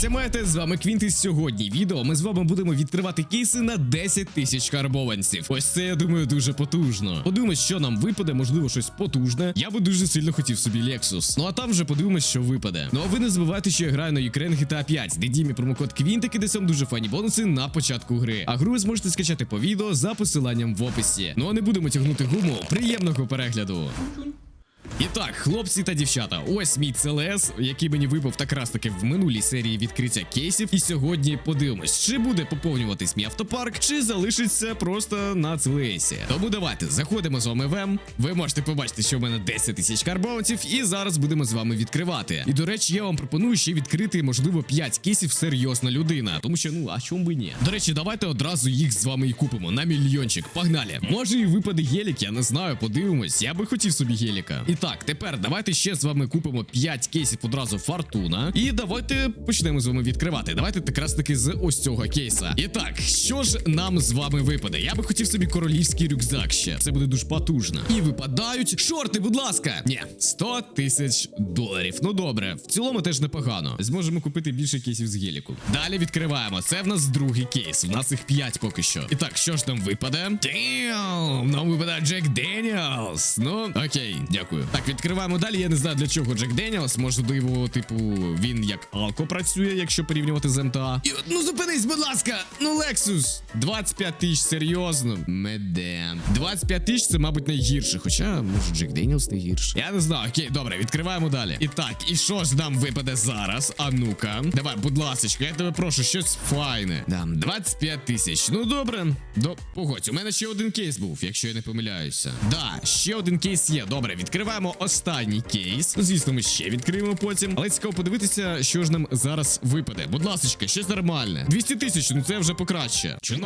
Сямете, з вами Квінти. Сьогодні відео ми з вами будемо відкривати кейси на 10 тисяч карбованців. Ось це я думаю дуже потужно. Подивимось, що нам випаде, можливо, щось потужне. Я би дуже сильно хотів собі Lexus. Ну а там вже подивимось, що випаде. Ну а ви не забувайте, що я граю на Ukraine GTA 5, де дімі промокод Квінтики, де сам дуже фані бонуси на початку гри. А гру ви зможете скачати по відео за посиланням в описі. Ну а не будемо тягнути гуму. Приємного перегляду. І так, хлопці та дівчата, ось мій CLS, який мені випав так раз таки в минулій серії відкриття кейсів. І сьогодні подивимось, чи буде поповнюватись мій автопарк, чи залишиться просто на CLS. Тому давайте заходимо з вами в М. Ви можете побачити, що в мене 10 тисяч карбованців, і зараз будемо з вами відкривати. І до речі, я вам пропоную ще відкрити, можливо, 5 кейсів серйозна людина. Тому що, ну, а чому би ні? До речі, давайте одразу їх з вами і купимо на мільйончик. Погнали! Може і випаде гелік, я не знаю, подивимось. Я би хотів собі геліка. І так, тепер давайте ще з вами купимо 5 кейсів одразу фортуна. І давайте почнемо з вами відкривати. Давайте якраз таки з ось цього кейса. І так, що ж нам з вами випаде? Я би хотів собі королівський рюкзак ще. Це буде дуже потужно. І випадають шорти, будь ласка. Ні, 100 тисяч доларів. Ну добре, в цілому теж непогано. Зможемо купити більше кейсів з геліку. Далі відкриваємо. Це в нас другий кейс. В нас їх 5 поки що. І так, що ж нам випаде? Damn, нам випадає Джек Деніелс. Ну, окей, дякую. Так, відкриваємо далі. Я не знаю для чого Джек Деніелс. Можливо, типу, він як алко працює, якщо порівнювати з МТА. І, ну зупинись, будь ласка. Ну, Лексус. 25 тисяч, серйозно. Медем. 25 тисяч це, мабуть, найгірше. Хоча, може, Джек Деніелс гірше. Я не знаю. Окей, добре, відкриваємо далі. І так, і що ж нам випаде зараз? А ну-ка. Давай, будь ласка, я тебе прошу, щось файне. Да, 25 тисяч. Ну добре. До погодь, у мене ще один кейс був, якщо я не помиляюся. Да, ще один кейс є. Добре, відкриваємо останній кейс. Звісно, ми ще відкриємо потім. Але цікаво подивитися, що ж нам зараз випаде. Будь ласка, щось нормальне. 200 тисяч, ну це вже покраще. Чи?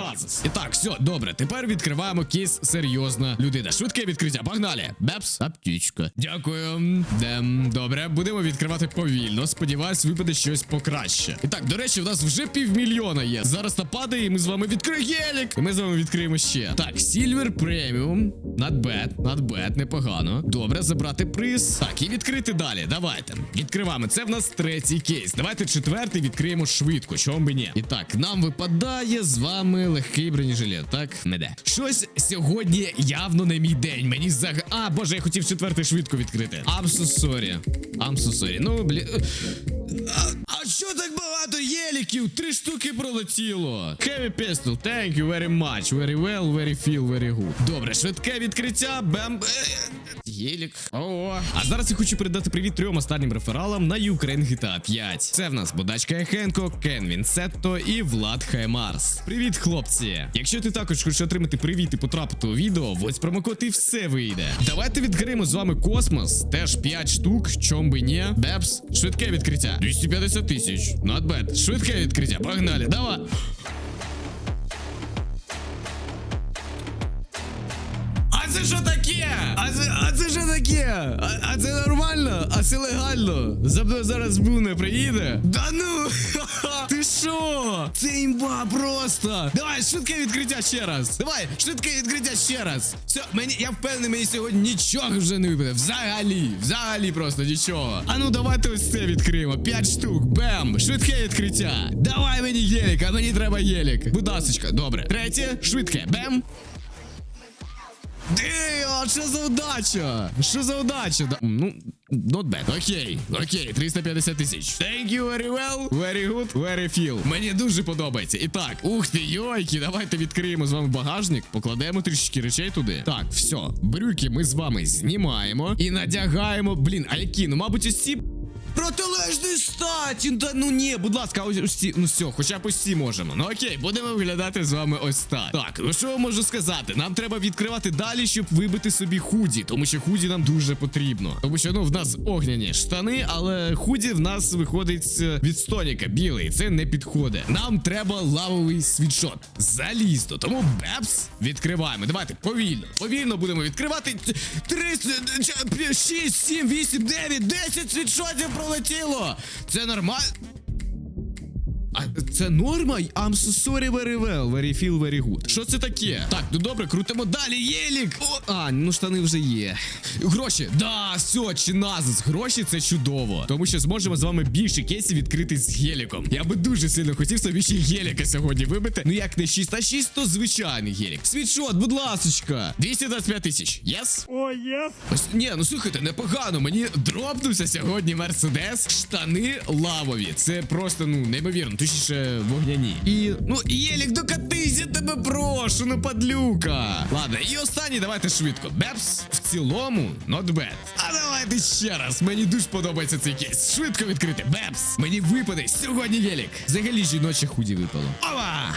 І так, все, добре. Тепер відкриваємо кейс серйозна людина. Швидке відкриття. Погнали. Бепс, аптечка. Дякую. Дем. Добре, будемо відкривати повільно. Сподіваюсь, випаде щось покраще. І так, до речі, у нас вже півмільйона є. Зараз нападає, і ми з вами відкриємо гелік. І ми з вами відкриємо ще. Так. Not bad, not bad, непогано. Добре, забрати приз. Так, і відкрити далі. Давайте. Відкриваємо. Це в нас третій кейс. Давайте четвертий відкриємо швидко. Чому би ні? І так, нам випадає з вами легкий бронежилет. Так, не де. Щось сьогодні явно не мій день. Мені заг... А, боже, я хотів четвертий швидко відкрити. I'm so sorry. I'm so sorry. Ну, блін. А, а що так багато єліків? Три штуки пролетіло. Heavy pistol, thank you very much. Very well, very feel, very good. Добре, швидке відкриття. Бем. Єлік. О. А зараз я хочу передати привіт трьом останнім рефералам на Ukraine GTA 5. Це в нас Будачка Ехенко, Кен Вінсетто і Влад Хаймарс. Привіт, хлопці! Якщо ти також хочеш отримати привіт і потрапити у відео, ось промокод і все вийде. Давайте відкриємо з вами космос. Теж 5 штук, чом би ні. Бепс, швидке відкриття. 250 тисяч. Not. Швидке відкриття. Погнали, давай. Таке? А, а це нормально? А це легально? За мною зараз Буне приїде? Да ну! Ти що? Це імба просто! Давай, швидке відкриття ще раз! Давай, швидке відкриття ще раз! Все, мені, я впевнений, мені сьогодні нічого вже не випаде. Взагалі, взагалі просто нічого. А ну давайте ось це відкриємо. П'ять штук, бем! Швидке відкриття! Давай мені гелік, а мені треба гелік. Будь ласочка, добре. Третє, швидке, бем! Ди, а що за удача? Що за удача? Да, ну, not bad. Окей, окей, 350 тисяч. Thank you very well, very good, very feel. Мені дуже подобається. І так, ух ти, йойки, давайте відкриємо з вами багажник, покладемо трішечки речей туди. Так, все, брюки ми з вами знімаємо і надягаємо. Блін, а які? Ну, мабуть, ось Протилежний статі! Ну ні, будь ласка, ось ці. Ну все, хоча б ці можемо. Ну окей, будемо виглядати з вами ось так. Так, ну що можу сказати? Нам треба відкривати далі, щоб вибити собі худі, тому що худі нам дуже потрібно. Тому що ну в нас огняні штани, але худі в нас виходить е, від стоніка білий. Це не підходить. Нам треба лавовий світшот. Залізно. Тому бепс відкриваємо. Давайте повільно. Повільно будемо відкривати. 30, 6, 7, 8, 9, 10 світшотів пролетіло. Це нормально. А це норма? I'm so sorry very well, very feel very good. Що це таке? Так, ну добре, крутимо далі. Єлік! О, а, ну штани вже є. Гроші. Да, все, чи назис. Гроші це чудово. Тому що зможемо з вами більше кейсів відкрити з геліком. Я би дуже сильно хотів собі ще геліка сьогодні вибити. Ну як не 6 а 6, то звичайний гелік. Світшот, будь ласочка. 225 тисяч. Єс? О, єс! Ось, ні, ну слухайте, непогано. Мені дропнувся сьогодні Мерседес, штани лавові. Це просто ну неймовірно, точніше вогняні. І ну Єлік, докатись, я тебе прошу, ну падлюка. Ладно, і останній, давайте швидко. Бепс в цілому, not bad. А давайте ще раз. Мені дуже подобається цей кейс. Швидко відкрити. Бепс. Мені випаде сьогодні Єлік. Взагалі жіноче худі випало. Ова!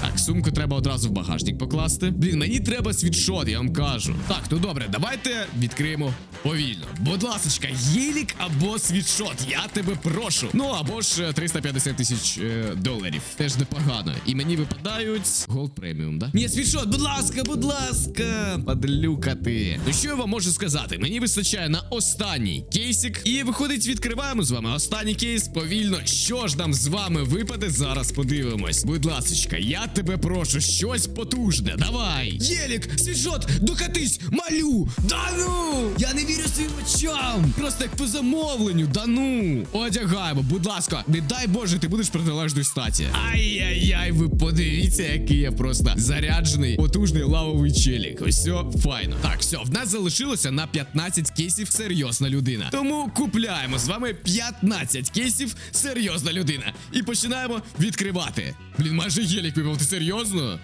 Так, сумку треба одразу в багажник покласти. Блін, мені треба світшот, я вам кажу. Так, ну добре, давайте відкриємо повільно. Будь ласочка, єлік або світшот, я тебе прошу. Ну або ж е, 350 тисяч е, доларів. Теж непогано. І мені випадають голд преміум, да? Ні, світшот, будь ласка, будь ласка. Падлюка ти. Ну що я вам можу сказати? Мені вистачає на останній кейсик. І виходить, відкриваємо з вами останній кейс повільно. Що ж нам з вами випаде? Зараз подивимось. Будь ласочка, я тебе прошу, щось потужне. Давай. Єлік, світшот, докатись, малю. Да ну! Я не вірю своїм очам. Просто як по замовленню. Да ну. Одягаємо, будь ласка, не дай Боже, ти будеш протилежної статі. Ай-яй-яй, ви подивіться, який я просто заряджений, потужний лавовий челік. Ось все файно. Так, все, в нас залишилося на 15 кейсів серйозна людина. Тому купляємо з вами 15 кейсів серйозна людина. І починаємо відкривати. Блін, майже гелік випав, ти серйозно?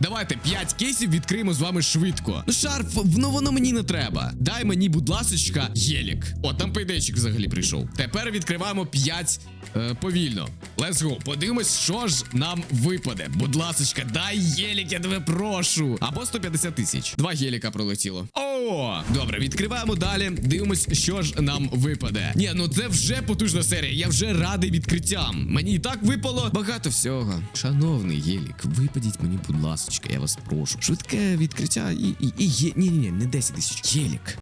Давайте 5 кейсів відкриємо з вами швидко. Ну, шарф, ну воно мені не треба. Дай мені, будь ласочка, єлік. О, там пейдейчик взагалі прийшов. Тепер відкриваємо 5 е, повільно. Let's go. Подивимось, що ж нам випаде. Будь ласочка, дай єлік, я тебе прошу. Або 150 тисяч. Два геліка пролетіло. О, добре, відкриваємо далі. Дивимось, що ж нам випаде. Ні, ну це вже потужна серія. Я вже радий відкриттям. Мені і так випало багато всього. Шановний гелік, випадіть мені, будь ласочка, я вас прошу. Швидке відкриття і, і, і є. Ні, ні, ні, не 10 тисяч. Гелік.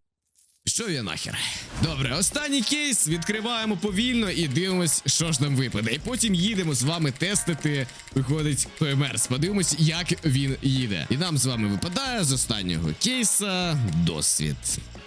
Що я нахер? Добре, останній кейс відкриваємо повільно і дивимось, що ж нам випаде. І потім їдемо з вами тестити. Виходить ПМРС. Подивимось, як він їде. І нам з вами випадає з останнього кейса досвід.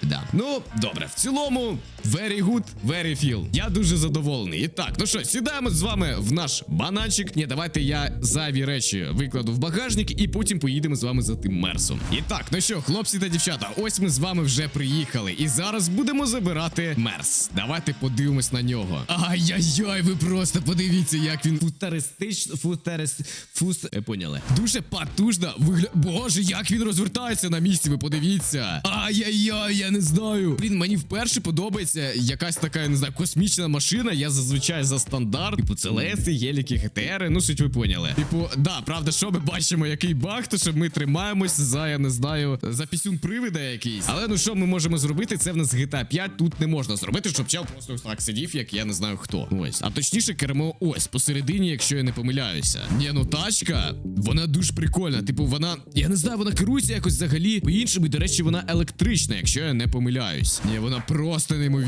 Да. Ну, добре, в цілому, very good, very feel. Я дуже задоволений. І так, ну що, сідаємо з вами в наш бананчик. Ні, давайте я зайві речі викладу в багажник і потім поїдемо з вами за тим мерсом. І так, ну що, хлопці та дівчата, ось ми з вами вже приїхали. І зараз будемо забирати мерс. Давайте подивимось на нього. Ай-яй-яй, ви просто подивіться, як він футуристично, футурист, фус... е, поняли. Дуже потужно вигля... Боже, як він розвертається на місці, ви подивіться. Ай-яй-яй, я не знаю. Блін, мені вперше подобається якась така, я не знаю, космічна машина. Я зазвичай за стандарт. Типу, це леси, геліки, ГТРи, ну суть ви поняли. Типу, да, правда, що ми бачимо, який баг, то що ми тримаємось за, я не знаю, за пісюн привида якийсь. Але ну що ми можемо зробити? Це в нас GTA 5 тут не можна зробити, щоб чел просто так сидів, як я не знаю хто. Ось. А точніше, кермо ось посередині, якщо я не помиляюся. Ні, ну тачка, вона дуже прикольна. Типу, вона, я не знаю, вона керується якось взагалі по-іншому. До речі, вона електрична, якщо я не помиляюсь. Ні, вона просто неймовірна.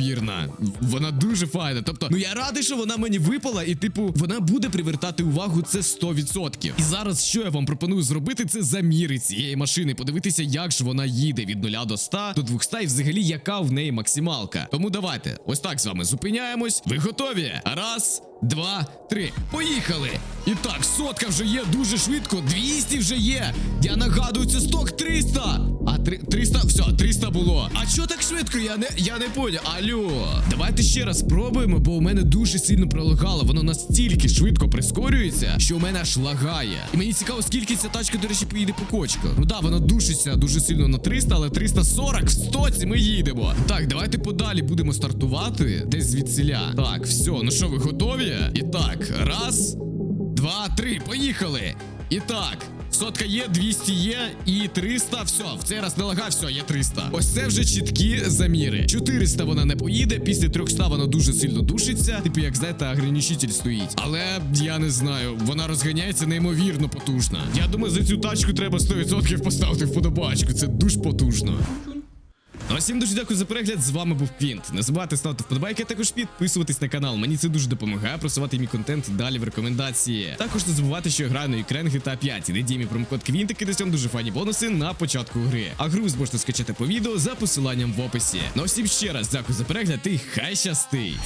Вона дуже файна. Тобто, ну я радий, що вона мені випала, і типу, вона буде привертати увагу це 100%. І зараз, що я вам пропоную зробити, це заміри цієї машини, подивитися, як ж вона їде від 0 до 100 до 200 і взагалі яка в неї максималка. Тому давайте, ось так з вами зупиняємось. Ви готові? Раз. Два, три, поїхали! І так, сотка вже є дуже швидко, 200 вже є. Я нагадую, це сток 300. А 300, все, 300 було. А чо так швидко? Я не я не поняв. Алло. Давайте ще раз спробуємо, бо у мене дуже сильно пролагало. Воно настільки швидко прискорюється, що у мене аж лагає. І мені цікаво, скільки ця тачка, до речі, поїде по кочках. Ну да, вона душиться дуже сильно на 300, але 340 в 100 ми їдемо. Так, давайте подалі будемо стартувати десь звідсіля. Так, все, ну що, ви готові? І так, раз, два, три, поїхали. І так. Сотка є, 200 є і 300, все, в цей раз не лагав, все, є 300. Ось це вже чіткі заміри. 400 вона не поїде, після 300 вона дуже сильно душиться. Типу, як знаєте, ограничитель стоїть. Але я не знаю, вона розганяється неймовірно потужно. Я думаю, за цю тачку треба 100% поставити вподобачку. Це дуже потужно. Всім дуже дякую за перегляд. З вами був Квінт. Не забувайте ставити вподобайки, а також підписуватись на канал. Мені це дуже допомагає просувати мій контент далі в рекомендації. Також не забувайте, що я граю на Ukraine GTA 5. Іди мій промокод Квінт, і десь дуже файні бонуси на початку гри. А гру зможете скачати по відео за посиланням в описі. Ну всім ще раз дякую за перегляд і хай щастить!